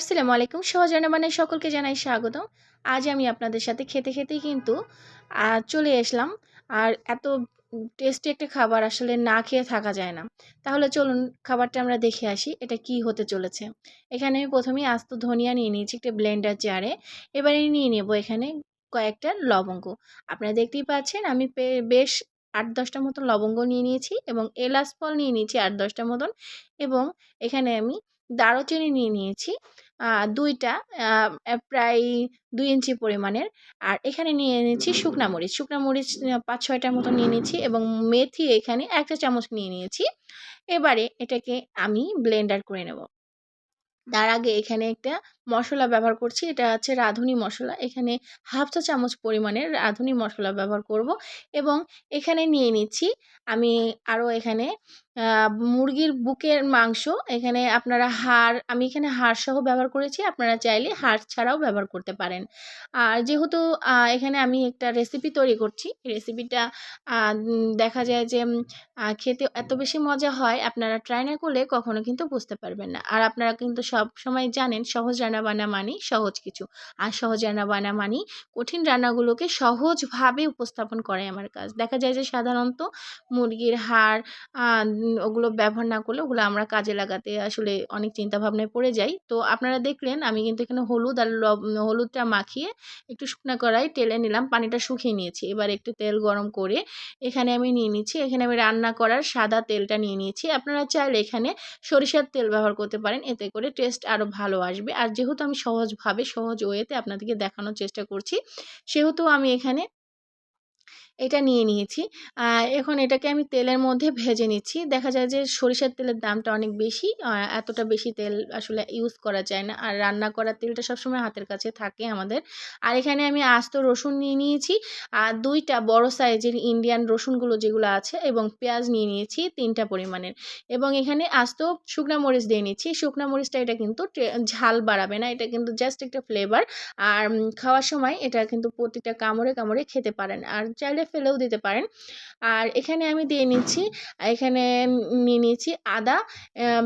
আসসালামু আলাইকুম। সহজ মানে সকলকে জানাই স্বাগতম। আজ আমি আপনাদের সাথে খেতে খেতেই কিন্তু চলে আসলাম। আর এত টেস্টি একটা খাবার আসলে না খেয়ে থাকা যায় না। তাহলে চলুন খাবারটা আমরা দেখে আসি, এটা কি হতে চলেছে। এখানে আমি প্রথমেই আস্ত ধনিয়া নিয়ে নিয়েছি একটা ব্লেন্ডার জারে এবারে নিয়ে নেব এখানে কয়েকটা লবঙ্গ। আপনারা দেখতেই পাচ্ছেন আমি বেশ আট দশটা মতন লবঙ্গ নিয়ে নিয়েছি এবং এলাচ ফল নিয়ে নিয়েছি আট দশটা মতন। এবং এখানে আমি দারুচিনি নিয়ে নিয়েছি। দুইটা প্রায় দুই ইঞ্চি পরিমাণের। আর এখানে নিয়ে নিয়েছি শুকনা মরিচ। শুকনা মরিচ পাঁচ ছয়টার মতো নিয়ে নিয়েছি এবং মেথি এখানে একটা চামচ নিয়ে নিয়েছি। এবারে এটাকে আমি ব্লেন্ডার করে নেব। তার আগে এখানে একটা মশলা ব্যবহার করছি। এটা হচ্ছে রাঁধুনি মশলা। এখানে হাফ চা চামচ পরিমাণের রাঁধুনি মশলা ব্যবহার করব এবং এখানে নিয়ে নিচ্ছি আমি আরও এখানে মুরগির বুকের মাংস, এখানে আপনারা হাড়, আমি এখানে হাড় সহ ব্যবহার করেছি, আপনারা চাইলে হাড় ছাড়াও ব্যবহার করতে পারেন। আর যেহেতু এখানে আমি একটা রেসিপি তৈরি করছি রেসিপিটা দেখা যায় যে খেতে এত বেশি মজা হয়, আপনারা ট্রাই না করলে কখনো কিন্তু বুঝতে পারবেন না। আর আপনারা কিন্তু সব সময় জানেন, সহজ রান্না বান্না মানেই সহজ কিছু। আর সহজ রান্না বান্না মানেই কঠিন রান্নাগুলোকে সহজভাবে উপস্থাপন করে আমার কাজ। দেখা যায় যে সাধারণত মুরগির হাড় ওগুলো ব্যবহার না করলে ওগুলো আমরা কাজে লাগাতে আসলে অনেক চিন্তা ভাবনায় পড়ে যাই। তো আপনারা দেখলেন, আমি কিন্তু এখানে হলুদ আর হলুদটা মাখিয়ে একটু শুকনো কড়াই তেলে নিলাম, পানিটা শুকিয়ে নিয়েছি। এবার একটু তেল গরম করে এখানে আমি নিয়ে নিচ্ছি, এখানে আমি রান্না করার সাদা তেলটা নিয়ে নিয়েছি। আপনারা চাইলে এখানে সরিষার তেল ব্যবহার করতে পারেন, এতে করে টেস্ট আরও ভালো আসবে। আর যেহেতু আমি সহজভাবে, সহজ ওয়েতে আপনাদেরকে দেখানোর চেষ্টা করছি, সেহেতু আমি এখানে এটা নিয়ে নিয়েছি। এখন এটাকে আমি তেলের মধ্যে ভেজে নিচ্ছি। দেখা যায় যে সরিষার তেলের দামটা অনেক বেশি এতটা বেশি তেল আসলে ইউজ করা যায় না। আর রান্না করার তেলটা সবসময় হাতের কাছে থাকে আমাদের। আর এখানে আমি আস্ত রসুন নিয়ে নিয়েছি। আর দুইটা বড় সাইজের ইন্ডিয়ান রসুনগুলো যেগুলো আছে এবং পেঁয়াজ নিয়ে নিয়েছি তিনটা পরিমাণের। এবং এখানে আস্ত শুকনা মরিচ দিয়ে নিচ্ছি। শুকনা মরিচটা এটা কিন্তু ঝাল বাড়াবে না। এটা কিন্তু জাস্ট একটা ফ্লেভার আর খাওয়ার সময় এটা কিন্তু প্রতিটা কামড়ে কামড়ে খেতে পারেন। আর চাইলে ফেলেও দিতে পারেন। আর এখানে আমি দিয়ে নিচ্ছি, এখানে নিয়ে নিয়েছি আদা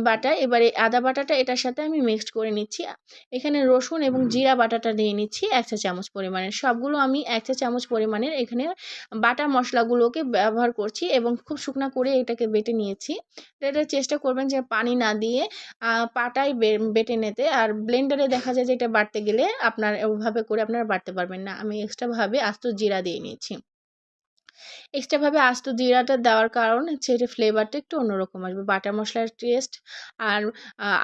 বাটা। এবারে আদা বাটাটা এটার সাথে আমি মিক্সড করে নিচ্ছি। এখানে রসুন এবং জিরা বাটাটা দিয়ে নিচ্ছি এক চা চামচ পরিমাণের। সবগুলো আমি এক চা চামচ পরিমাণের এখানে বাটা মশলাগুলোকে ব্যবহার করছি এবং খুব শুকনা করে এটাকে বেটে নিয়েছি। এটা চেষ্টা করবেন যে পানি না দিয়ে পাটায় বেটে নিতে। আর ব্লেন্ডারে দেখা যায় যে এটা বাটতে গেলে আপনার ওভাবে করে আপনারা বাটতে পারবেন না। আমি এক্সট্রাভাবে আস্ত জিরা দিয়ে নিয়েছি। এক্সট্রাভাবে আস্ত জিরাটা দেওয়ার কারণ হচ্ছে এটা ফ্লেভারটা একটু অন্যরকম আসবে। বাটা মশলার টেস্ট আর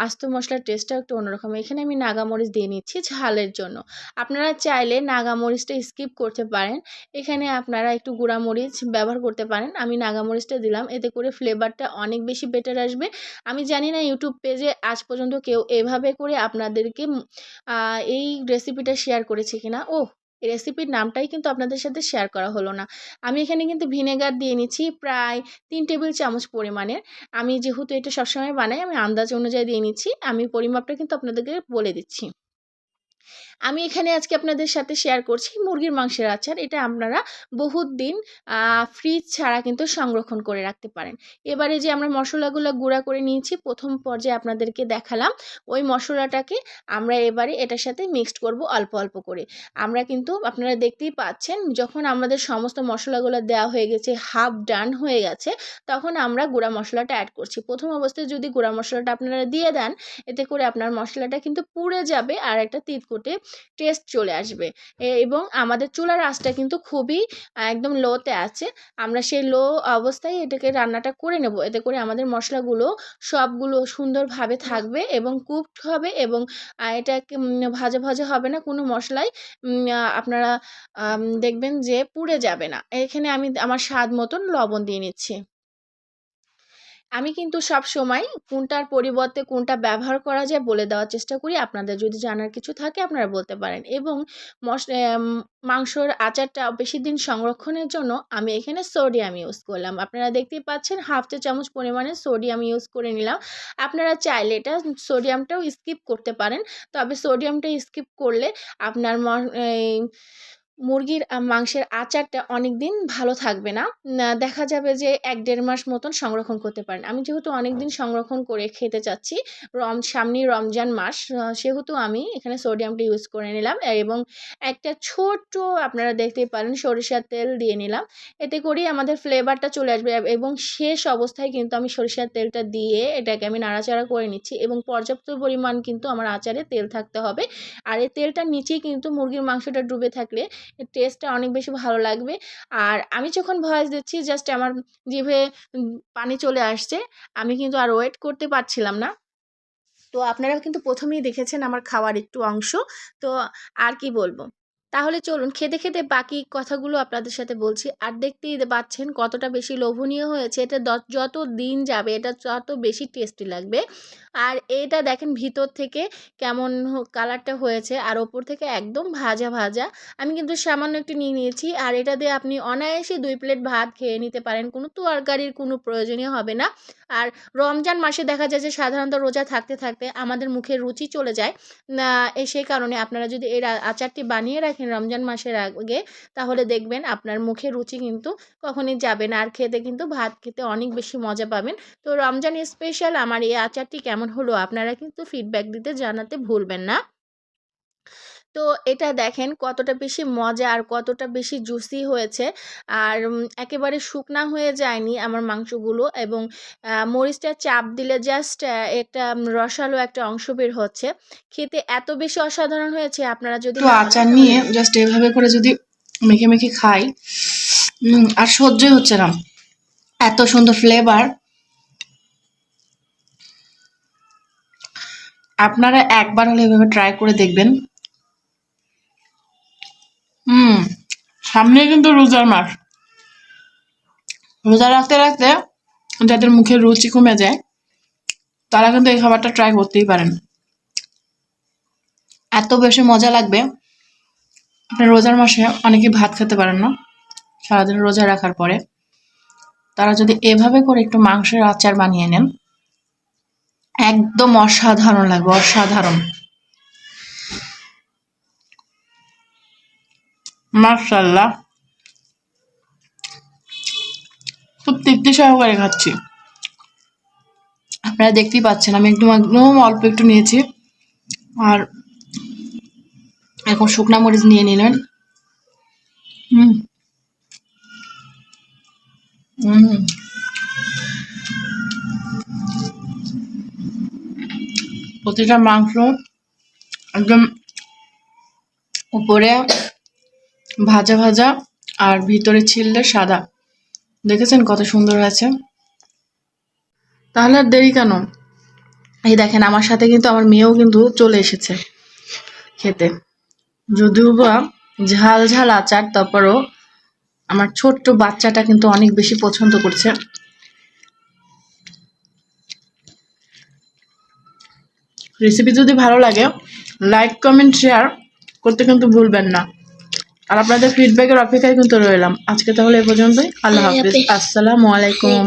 আস্ত মশলার টেস্টটাও একটু অন্যরকম। এখানে আমি নাগামরিচ দিয়ে নিচ্ছি ঝালের জন্য। আপনারা চাইলে নাগামরিচটা স্কিপ করতে পারেন। এখানে আপনারা একটু গুঁড়ামরিচ ব্যবহার করতে পারেন। আমি নাগামরিচটা দিলাম। এতে করে ফ্লেভারটা অনেক বেশি বেটার আসবে। আমি জানি না ইউটিউব পেজে আজ পর্যন্ত কেউ এভাবে করে আপনাদেরকে এই রেসিপিটা শেয়ার করেছে কিনা। ও রেসিপির নামটাই কিন্তু আপনাদের সাথে শেয়ার করা হলো না। আমি এখানে কিন্তু ভিনেগার দিয়ে নিচ্ছি প্রায় তিন টেবিল চামচ পরিমাণের। আমি যেহেতু এটা সবসময় বানাই, আমি আন্দাজ অনুযায়ী দিয়ে নিচ্ছি। আমি পরিমাপটা কিন্তু আপনাদেরকে বলে দিচ্ছি। আমি এখানে আজকে আপনাদের সাথে শেয়ার করছি মুরগির মাংসের আচার। এটা আপনারা বহুত দিন ফ্রিজ ছাড়া কিন্তু সংরক্ষণ করে রাখতে পারেন। এবারে যে আমরা মশলাগুলো গুঁড়া করে নিয়েছি, প্রথম পর্যায়ে আপনাদেরকে দেখালাম। ওই মশলাটাকে আমরা এবারে এটার সাথে মিক্সড করব অল্প অল্প করে। আমরা কিন্তু আপনারা দেখতেই পাচ্ছেন, যখন আমাদের সমস্ত মশলাগুলো দেওয়া হয়ে গেছে হাফ ডান হয়ে গেছে, তখন আমরা গুঁড়া মশলাটা অ্যাড করছি। প্রথম অবস্থায় যদি গুঁড়া মশলাটা আপনারা দিয়ে দেন, এতে করে আপনার মশলাটা কিন্তু পুড়ে যাবে আর একটা তিতকুটে টেস্ট চলে আসবে। এবং আমাদের চুলার আঁচটা কিন্তু খুবই একদম লোতে আছে। আমরা সেই লো অবস্থায় এটাকে রান্নাটা করে নেব। এতে করে আমাদের মশলাগুলো সবগুলো সুন্দরভাবে থাকবে এবং কুকড হবে এবং এটা ভাজা ভাজা হবে না। কোনো মশলাই আপনারা দেখবেন যে পুড়ে যাবে না। এখানে আমি আমার স্বাদ মতন লবণ দিয়ে নিচ্ছি। আমি কিন্তু সব সময় কোনটার পরিবর্তে কোনটা ব্যবহার করা যায় বলে দেওয়ার চেষ্টা করি। আপনাদের যদি জানার কিছু থাকে আপনারা বলতে পারেন। এবং মাংসর আচারটা বেশি দিন সংরক্ষণের জন্য আমি এখানে সোডিয়াম ইউজ করলাম। আপনারা দেখতেই পাচ্ছেন হাফ চা চামচ পরিমাণে সোডিয়াম ইউজ করে নিলাম। আপনারা চাইলে এটা সোডিয়ামটাও স্কিপ করতে পারেন। তবে সোডিয়ামটা স্কিপ করলে আপনার মুরগির মাংসের আচারটা অনেক দিন ভালো থাকবে না। দেখা যাবে যে এক দেড় মাস মতন সংরক্ষণ করতে পারেন। আমি যেহেতু অনেক দিন সংরক্ষণ করে খেতে চাচ্ছি, রম সামনেই রমজান মাস সেহেতু আমি এখানে সোডিয়ামটা ইউজ করে নিলাম এবং একটা ছোট্ট আপনারা দেখতেই পারেন সরিষার তেল দিয়ে নিলাম। এতে করেই আমাদের ফ্লেভারটা চলে আসবে এবং শেষ অবস্থায় কিন্তু আমি সরিষার তেলটা দিয়ে এটাকে আমি নাড়াচাড়া করে নিচ্ছি এবং পর্যাপ্ত পরিমাণ কিন্তু আমার আচারে তেল থাকতে হবে। আর এই তেলটার নিচেই কিন্তু মুরগির মাংসটা ডুবে থাকলে টেস্টটা অনেক বেশি ভালো লাগবে। আর আমি যখন ভয়েস দিচ্ছি জাস্ট আমার জিভে পানি চলে আসছে। আমি কিন্তু আর ওয়েট করতে পারছিলাম না। তো আপনারা কিন্তু প্রথমেই দেখেছেন আমার খাওয়ার একটু অংশ। তো আর কি বলব? তাহলে চলুন খেতে, খেতে বাকি কথাগুলো আপনাদের সাথে বলছি। আর দেখতেই পাচ্ছেন কতটা বেশি লোভনীয় হয়েছে। এটা যত দিন যাবে এটা তত বেশি টেস্টি লাগবে। আর এটা দেখেন ভিতর থেকে কেমন কালারটা হয়েছে আর ওপর থেকে একদম ভাজা, ভাজা। আমি কিন্তু সামান্য একটু নিয়ে নিয়েছি। আর এটা দিয়ে আপনি অনায়াসে দুই প্লেট ভাত খেয়ে নিতে পারেন। কোনো তরকারির কোনো প্রয়োজনই হবে না। আর রমজান মাসে দেখা যায় যে সাধারণত রোজা থাকতে, থাকতে আমাদের মুখে রুচি চলে যায়। না এ সে কারণে আপনারা যদি এর আচারটি বানিয়ে রাখেন রমজান মাসের আগে, তাহলে দেখবেন আপনার মুখে রুচি কিন্তু কখনই যাবে না। আর খেতে কিন্তু ভাত খেতে অনেক বেশি মজা পাবেন। তো রমজান স্পেশাল আমার এই আচারটি কেমন হলো আপনারা কিন্তু ফিডব্যাক দিতে জানাতে ভুলবেন না। তো এটা দেখেন কতটা বেশি মজা আর কতটা বেশি জুসি হয়েছে। আর একেবারে শুকনা হয়ে যায়নি আমার মাংসগুলো এবং মরিচটা চাপ দিলে জাস্ট একটা রসালো একটা অংশ বের হচ্ছে। খেতে এত বেশি অসাধারণ হয়েছে আপনারা যদি আচার নিয়ে জাস্ট এভাবে করে যদি মেখে, মেখে খাই আর সহ্যই হচ্ছে না। এত সুন্দর ফ্লেভার। আপনারা একবার হলে এভাবে ট্রাই করে দেখবেন। হুম, সামনেই কিন্তু রোজার মাস। রোজা রাখতে, রাখতে যাদের মুখের রুচি কমে যায় তারা কিন্তু এই খাবারটা ট্রাই করতেই পারেন। এত বেশি মজা লাগবে। আপনার রোজার মাসে অনেকে ভাত খেতে পারেন না। সারাদিন রোজা রাখার পরে। তারা যদি এভাবে করে একটু মাংসের আচার বানিয়ে নেন একদম অসাধারণ লাগবে, অসাধারণ। মাশাআল্লাহ। খুব তৃপ্তি সহকারে খাচ্ছি। আপনারা দেখতেই পাচ্ছেন আমি একদম, একদম অল্প একটু নিয়েছি। আর এখন শুকনা মরিচ নিয়ে নিলেন। হুম। হুম। প্রতিটা মাংস একদম উপরে ভাজা, ভাজা আর ভিতরে ছিললে সাদা। দেখেছেন কত সুন্দর হয়েছে? তাহলে আর দেরি কেন? এই দেখেন আমার সাথে কিন্তু আমার মেয়েও কিন্তু চলে এসেছে খেতে। যদিও বা ঝাল, ঝাল আচার তারপরও আমার ছোট্ট বাচ্চাটা কিন্তু অনেক বেশি পছন্দ করছে। রেসিপি যদি ভালো লাগে লাইক, কমেন্ট, শেয়ার করতে কিন্তু ভুলবেন না। আর আপনাদের ফিডব্যাকের অপেক্ষায় কিন্তু রইলাম। আজকে তাহলে এ পর্যন্তই। আল্লাহ হাফিজ। আসসালামু আলাইকুম।